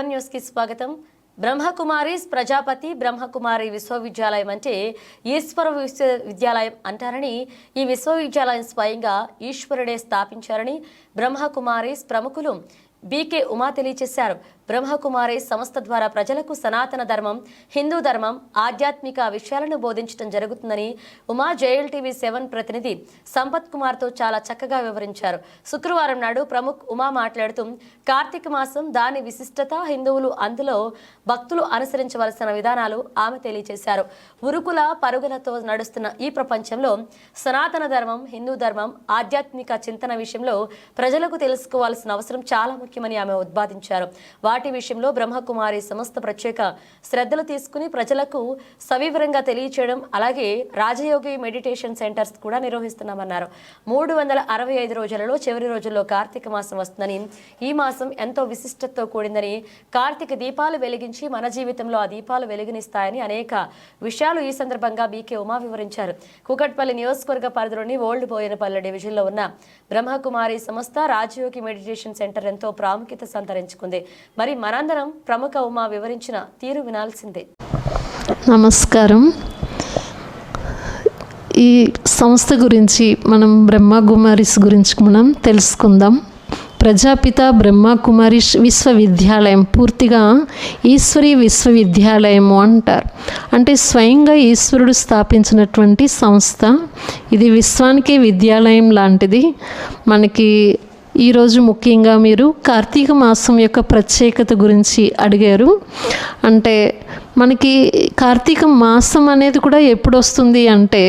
Seven న్యూస్కి స్వాగతం. బ్రహ్మకుమారీస్ ప్రజాపతి బ్రహ్మకుమారి విశ్వవిద్యాలయం అంటే ఈశ్వర విశ్వవిద్యాలయం అంటారని ఈ విశ్వవిద్యాలయం స్వయంగా ఈశ్వరుడే స్థాపించారని బ్రహ్మకుమారీస్ ప్రముఖులు బీకే ఉమా తెలియజేశారు. బ్రహ్మకుమారి సంస్థ ద్వారా ప్రజలకు సనాతన ధర్మం హిందూ ధర్మం ఆధ్యాత్మిక విషయాలను బోధించడం జరుగుతుందని ఉమా జేఎల్ టీవీ సెవెన్ ప్రతినిధి సంపత్ కుమార్తో చాలా చక్కగా వివరించారు. శుక్రవారం నాడు ప్రముఖ్ ఉమా మాట్లాడుతూ కార్తీక మాసం దాని విశిష్టత హిందువులు అందులో భక్తులు అనుసరించవలసిన విధానాలు ఆమె తెలియజేశారు. ఉరుకుల పరుగులతో నడుస్తున్న ఈ ప్రపంచంలో సనాతన ధర్మం హిందూ ధర్మం ఆధ్యాత్మిక చింతన విషయంలో ప్రజలకు తెలుసుకోవాల్సిన అవసరం చాలా ముఖ్యమని ఆమె ఉద్బాదించారు. వాటి విషయంలో బ్రహ్మకుమారి సంస్థ ప్రత్యేక శ్రద్ధలు తీసుకుని ప్రజలకు సవివరంగా తెలియచేయడం అలాగే రాజయోగి మెడిటేషన్ సెంటర్స్ కూడా నిర్వహిస్తున్నామన్నారు. మూడు వందల అరవై ఐదు రోజులలో చివరి రోజుల్లో కార్తీక మాసం వస్తుందని ఈ మాసం ఎంతో విశిష్టతతో కూడిందని కార్తీక దీపాలు వెలిగించి మన జీవితంలో ఆ దీపాలు వెలిగినిస్తాయని అనేక విషయాలు ఈ సందర్భంగా బీకే ఉమా వివరించారు. కూకట్పల్లి నియోజకవర్గ పరిధిలోని ఓల్డ్ బోయనపల్లి డివిజన్లో ఉన్న బ్రహ్మకుమారి సంస్థ రాజయోగి మెడిటేషన్ సెంటర్ ఎంతో ప్రాముఖ్యత సంతరించుకుంది. మరి మనందరం ప్రముఖ ఉమా వివరించిన తీరు వినాల్సిందే. నమస్కారం. ఈ సంస్థ గురించి మనం బ్రహ్మ కుమారిస్ గురించి మనం తెలుసుకుందాం. ప్రజాపిత బ్రహ్మ కుమారి విశ్వవిద్యాలయం పూర్తిగా ఈశ్వరీ విశ్వవిద్యాలయము అంటారు. అంటే స్వయంగా ఈశ్వరుడు స్థాపించినటువంటి సంస్థ. ఇది విశ్వానికి విద్యాలయం లాంటిది. మనకి ఈరోజు ముఖ్యంగా మీరు కార్తీక మాసం యొక్క ప్రత్యేకత గురించి అడిగారు. అంటే మనకి కార్తీక మాసం అనేది కూడా ఎప్పుడు వస్తుంది అంటే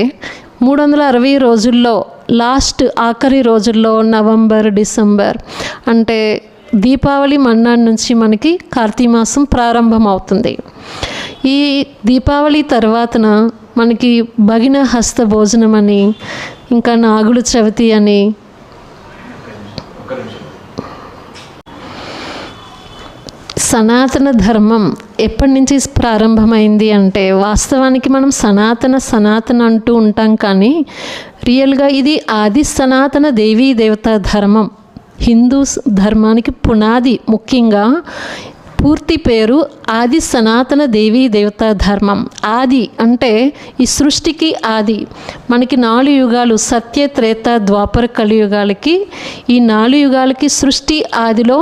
మూడు వందల అరవై రోజుల్లో లాస్ట్ ఆఖరి రోజుల్లో నవంబర్ డిసెంబర్. అంటే దీపావళి మన్నాడు నుంచి మనకి కార్తీక మాసం ప్రారంభం అవుతుంది ఈ దీపావళి తర్వాతన మనకి భగిన హస్త భోజనం అని ఇంకా నాగుల చవితి అని సనాతన ధర్మం ఎప్పటి నుంచి ప్రారంభమైంది అంటే వాస్తవానికి మనం సనాతన సనాతన అంటూ ఉంటాం కానీ రియల్గా ఇది ఆది సనాతన దేవీ దేవతా ధర్మం. హిందూ ధర్మానికి పునాది ముఖ్యంగా పూర్తి పేరు ఆది సనాతన దేవీ దేవతా ధర్మం. ఆది అంటే ఈ సృష్టికి ఆది. మనకి నాలుగు యుగాలు సత్య త్రేత ద్వాపర కలియుగాలకి ఈ నాలుగు యుగాలకి సృష్టి ఆదిలో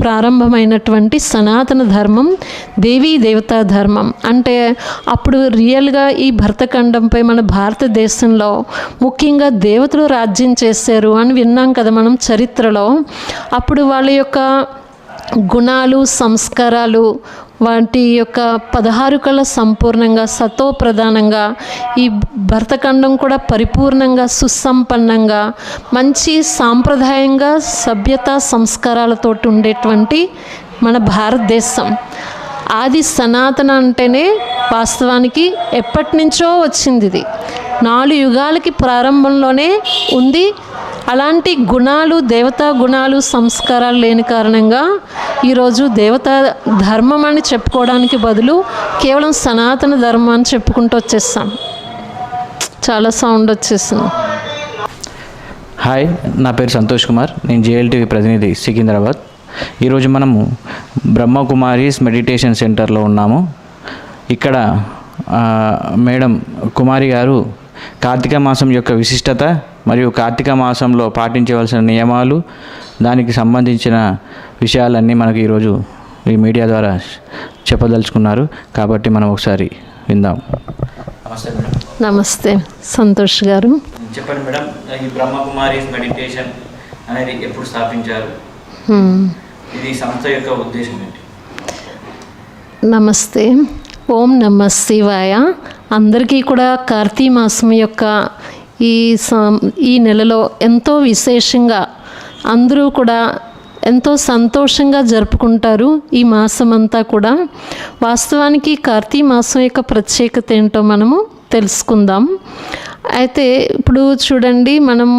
ప్రారంభమైనటువంటి సనాతన ధర్మం దేవీ దేవతా ధర్మం. అంటే అప్పుడు రియల్గా ఈ భరతఖండంపై మన భారతదేశంలో ముఖ్యంగా దేవతలు రాజ్యం చేశారు అని విన్నాం కదా మనం చరిత్రలో. అప్పుడు వాళ్ళ యొక్క గుణాలు సంస్కారాలు వాటి యొక్క పదహారు కళ సంపూర్ణంగా సతో ప్రధానంగా ఈ భరతఖండం కూడా పరిపూర్ణంగా సుసంపన్నంగా మంచి సాంప్రదాయంగా సభ్యత సంస్కారాలతో ఉండేటువంటి మన భారతదేశం. ఆది సనాతన అంటేనే వాస్తవానికి ఎప్పటి నుంచో వచ్చింది ఇది. నాలుగు యుగాలకి ప్రారంభంలోనే ఉంది అలాంటి గుణాలు దేవతా గుణాలు సంస్కారాలు లేని కారణంగా ఈరోజు దేవతా ధర్మం అని చెప్పుకోవడానికి బదులు కేవలం సనాతన ధర్మం అని చెప్పుకుంటూ వచ్చేస్తాం. చాలా సౌండ్ వచ్చేసింది. హాయ్ నా పేరు సంతోష్ కుమార్. నేను జేఎల్టీవీ ప్రతినిధి సికింద్రాబాద్. ఈరోజు మనము బ్రహ్మకుమారీస్ మెడిటేషన్ సెంటర్లో ఉన్నాము. ఇక్కడ మేడం కుమారి గారు కార్తీక మాసం యొక్క విశిష్టత మరియు కార్తీక మాసంలో పాటించవలసిన నియమాలు దానికి సంబంధించిన విషయాలన్నీ మనకు ఈరోజు ఈ మీడియా ద్వారా చెప్పదలుచుకున్నారు. కాబట్టి మనం ఒకసారి విందాం. నమస్తే మేడం. నమస్తే సంతోష్ గారు. చెప్పండి మేడం ఈ బ్రహ్మకుమారీస్ మెడిటేషన్ అనేది ఎప్పుడు స్థాపించారు. ఇది సంస్థ యొక్క ఉద్దేశం ఏంటి? నమస్తే ఓం నమ శివాయ. అందరికీ కూడా కార్తీ మాసం యొక్క ఈ ఈ నెలలో ఎంతో విశేషంగా అందరూ కూడా ఎంతో సంతోషంగా జరుపుకుంటారు ఈ మాసం అంతా కూడా. వాస్తవానికి కార్తీ మాసం యొక్క ప్రత్యేకత ఏంటో మనము తెలుసుకుందాం. అయితే ఇప్పుడు చూడండి మనం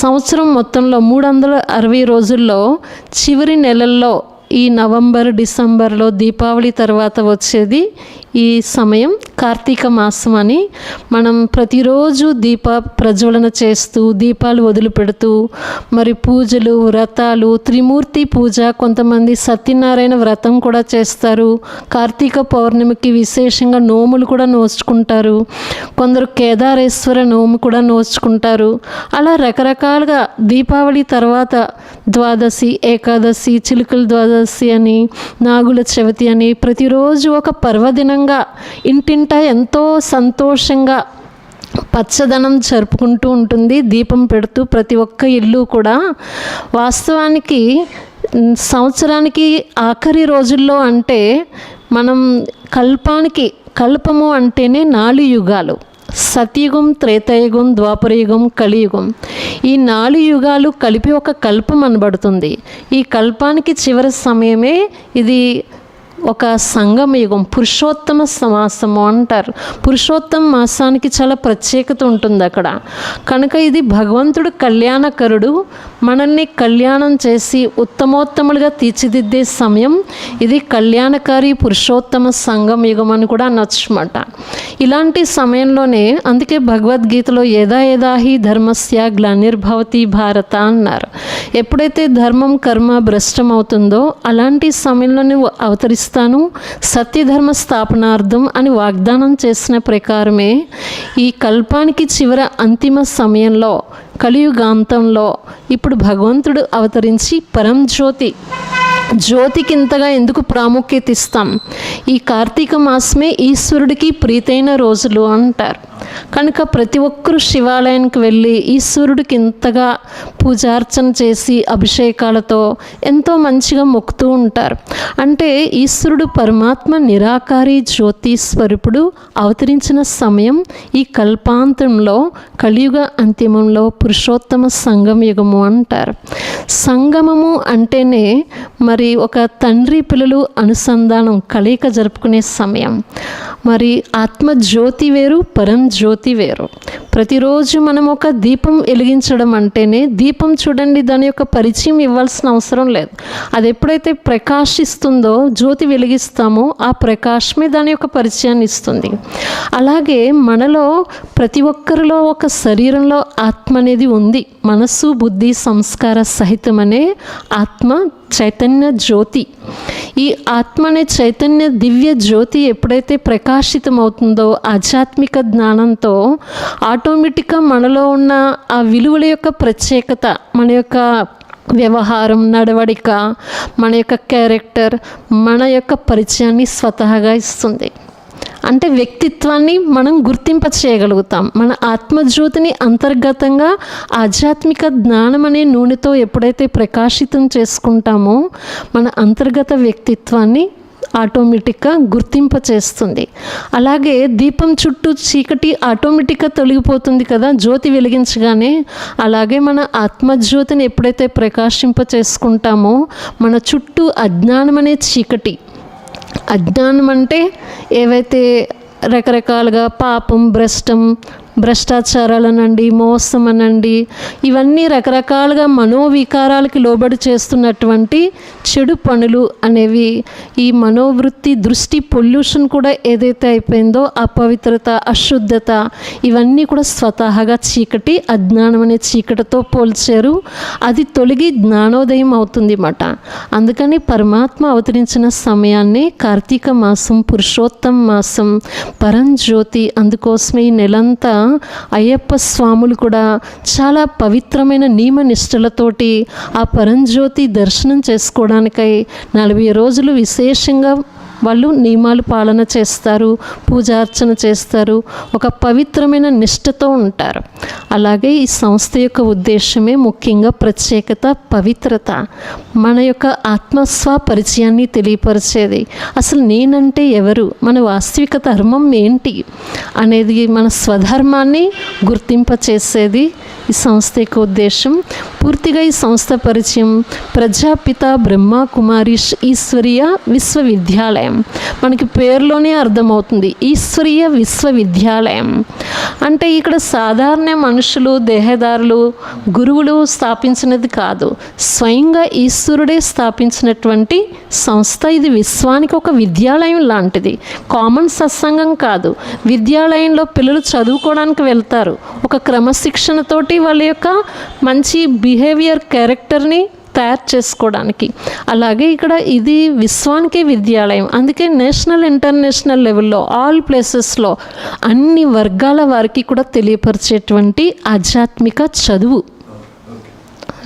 సంవత్సరం మొత్తంలో మూడు వందల అరవై రోజుల్లో చివరి నెలల్లో ఈ నవంబర్ డిసెంబర్లో దీపావళి తర్వాత వచ్చేది ఈ సమయం కార్తీక మాసం అని మనం ప్రతిరోజు దీప ప్రజ్వలన చేస్తూ దీపాలు వదిలిపెడుతూ మరి పూజలు వ్రతాలు త్రిమూర్తి పూజ కొంతమంది సత్యనారాయణ వ్రతం కూడా చేస్తారు. కార్తీక పౌర్ణమికి విశేషంగా నోములు కూడా నోచుకుంటారు. కొందరు కేదారేశ్వర నోము కూడా నోచుకుంటారు. అలా రకరకాలుగా దీపావళి తర్వాత ద్వాదశి ఏకాదశి చిలుకల ద్వాదశి అని నాగుల చవితి అని ప్రతిరోజు ఒక పర్వదినం పర్వదినంగా ఇంటింట ఎంతో సంతోషంగా పచ్చదనం జరుపుకుంటూ ఉంటుంది. దీపం పెడుతూ ప్రతి ఒక్క ఇల్లు కూడా. వాస్తవానికి సంవత్సరానికి ఆఖరి రోజుల్లో అంటే మనం కల్పానికి కల్పము అంటేనే నాలుగు యుగాలు సతయుగం త్రేతయుగం ద్వాపరయుగం కలియుగం. ఈ నాలుగు యుగాలు కలిపి ఒక కల్పం అనబడుతుంది. ఈ కల్పానికి చివరి సమయమే ఇది ఒక సంగమ యుగం. పురుషోత్తమ సమాసము అంటారు. పురుషోత్తమ మాసానికి చాలా ప్రత్యేకత ఉంటుంది అక్కడ. కనుక ఇది భగవంతుడు కళ్యాణకరుడు మనల్ని కళ్యాణం చేసి ఉత్తమోత్తములుగా తీర్చిదిద్దే సమయం. ఇది కళ్యాణకారి పురుషోత్తమ సంగమ యుగం అని కూడా అనొచ్చుమాట ఇలాంటి సమయంలోనే అందుకే భగవద్గీతలో ఏదా ఏదాహి ధర్మస్య గ్లానిర్భవతి భారత అన్నారు. ఎప్పుడైతే ధర్మం కర్మ భ్రష్టం అవుతుందో అలాంటి సమయంలో నువ్వు ఇస్తాను సత్యధర్మ స్థాపనార్థం అని వాగ్దానం చేసిన ప్రకారమే ఈ కల్పానికి చివర అంతిమ సమయంలో కలియుగాంతంలో ఇప్పుడు భగవంతుడు అవతరించి పరంజ్యోతి జ్యోతికి ఇంతగా ఎందుకు ప్రాముఖ్యత ఇస్తాం? ఈ కార్తీక మాసమే ఈశ్వరుడికి ప్రీతైన రోజులు అంటారు. కనుక ప్రతి ఒక్కరూ శివాలయానికి వెళ్ళి ఈశ్వరుడికి ఇంతగా పూజార్చన చేసి అభిషేకాలతో ఎంతో మంచిగా మొక్కుతూ ఉంటారు. అంటే ఈశ్వరుడు పరమాత్మ నిరాకారి జ్యోతి స్వరూపుడు అవతరించిన సమయం ఈ కల్పాంతంలో కలియుగ అంతిమంలో పురుషోత్తమ సంగమ యుగము అంటారు. సంగమము అంటేనే మరి ఒక తండ్రి పిల్లలు అనుసంధానం కలయిక జరుపుకునే సమయం. మరి ఆత్మజ్యోతి వేరు పరం జ్యోతి వేరు. ప్రతిరోజు మనం ఒక దీపం వెలిగించడం అంటేనే దీపం చూడండి దాని యొక్క పరిచయం ఇవ్వాల్సిన అవసరం లేదు. అది ఎప్పుడైతే ప్రకాశిస్తుందో జ్యోతి వెలిగిస్తామో ఆ ప్రకాశమే దాని యొక్క పరిచయాన్ని ఇస్తుంది. అలాగే మనలో ప్రతి ఒక్కరిలో ఒక శరీరంలో ఆత్మ అనేది ఉంది. మనస్సు బుద్ధి సంస్కార సహితమనే ఆత్మ చైతన్య జ్యోతి. ఈ ఆత్మ అనే చైతన్య దివ్య జ్యోతి ఎప్పుడైతే ప్రకాశితమవుతుందో ఆధ్యాత్మిక జ్ఞానంతో ఆటోమేటిక్గా మనలో ఉన్న ఆ విలువల యొక్క ప్రత్యేకత మన యొక్క వ్యవహారం నడవడిక మన యొక్క క్యారెక్టర్ మన యొక్క పరిచయాన్ని స్వతహాగా ఇస్తుంది. అంటే వ్యక్తిత్వాన్ని మనం గుర్తింప చేయగలుగుతాం మన ఆత్మజ్యోతిని అంతర్గతంగా ఆధ్యాత్మిక జ్ఞానం అనే నూనెతో ఎప్పుడైతే ప్రకాశితం చేసుకుంటామో మన అంతర్గత వ్యక్తిత్వాన్ని ఆటోమేటిక్గా గుర్తింప చేస్తుంది అలాగే దీపం చుట్టూ చీకటి ఆటోమేటిక్గా తొలగిపోతుంది కదా జ్యోతి వెలిగించగానే. అలాగే మన ఆత్మజ్యోతిని ఎప్పుడైతే ప్రకాశింప చేసుకుంటామో మన చుట్టూ అజ్ఞానం అనే చీకటి అజ్ఞానం అంటే ఏవైతే రకరకాలుగా పాపం భ్రష్టం భ్రష్టాచారాలనండి మోసం అనండి ఇవన్నీ రకరకాలుగా మనోవికారాలకి లోబడి చేస్తున్నటువంటి చెడు పనులు అనేవి. ఈ మనోవృత్తి దృష్టి పొల్యూషన్ కూడా ఏదైతే అయిపోయిందో అపవిత్రత అశుద్ధత ఇవన్నీ కూడా స్వతహాగా చీకటి అజ్ఞానం అనే చీకటితో పోల్చారు. అది తొలగి జ్ఞానోదయం అవుతుంది అన్నమాట అందుకని పరమాత్మ అవతరించిన సమయాన్ని కార్తీక మాసం పురుషోత్తం మాసం పరంజ్యోతి అందుకోసమే ఈ నెలంతా అయ్యప్ప స్వాములు కూడా చాలా పవిత్రమైన నియమ నిష్టలతోటి ఆ పరంజ్యోతి దర్శనం చేసుకోవడానికై నలభై రోజులు విశేషంగా వాళ్ళు నియమాలు పాలన చేస్తారు పూజార్చన చేస్తారు ఒక పవిత్రమైన నిష్టతో ఉంటారు. అలాగే ఈ సంస్థ యొక్క ఉద్దేశమే ముఖ్యంగా ప్రత్యేకత పవిత్రత మన యొక్క ఆత్మస్వ పరిచయాన్ని తెలియపరిచేది. అసలు నేనంటే ఎవరు? మన వాస్తవిక ధర్మం ఏంటి? అనేది మన స్వధర్మాన్ని గుర్తింప చేసేది ఈ సంస్థ యొక్క ఉద్దేశం. పూర్తిగా ఈ సంస్థ పరిచయం ప్రజాపిత బ్రహ్మ కుమారి ఈశ్వరీయ విశ్వవిద్యాలయం. విశ్వవిద్యాలయం మనకి పేరులోనే అర్థమవుతుంది ఈశ్వరీయ విశ్వవిద్యాలయం. అంటే ఇక్కడ సాధారణ మనుషులు దేహదారులు గురువులు స్థాపించినది కాదు. స్వయంగా ఈశ్వరుడే స్థాపించినటువంటి సంస్థ ఇది. విశ్వానికి ఒక విద్యాలయం లాంటిది. కామన్ సత్సంగం కాదు. విద్యాలయంలో పిల్లలు చదువుకోవడానికి వెళ్తారు. ఒక క్రమశిక్షణతోటి వాళ్ళ యొక్క మంచి బిహేవియర్ క్యారెక్టర్ని తయారు చేసుకోవడానికి. అలాగే ఇక్కడ ఇది విశ్వానికి విద్యాలయం. అందుకే నేషనల్ ఇంటర్నేషనల్ లెవెల్లో ఆల్ ప్లేసెస్లో అన్ని వర్గాల వారికి కూడా తెలియపరిచేటువంటి ఆధ్యాత్మిక చదువు.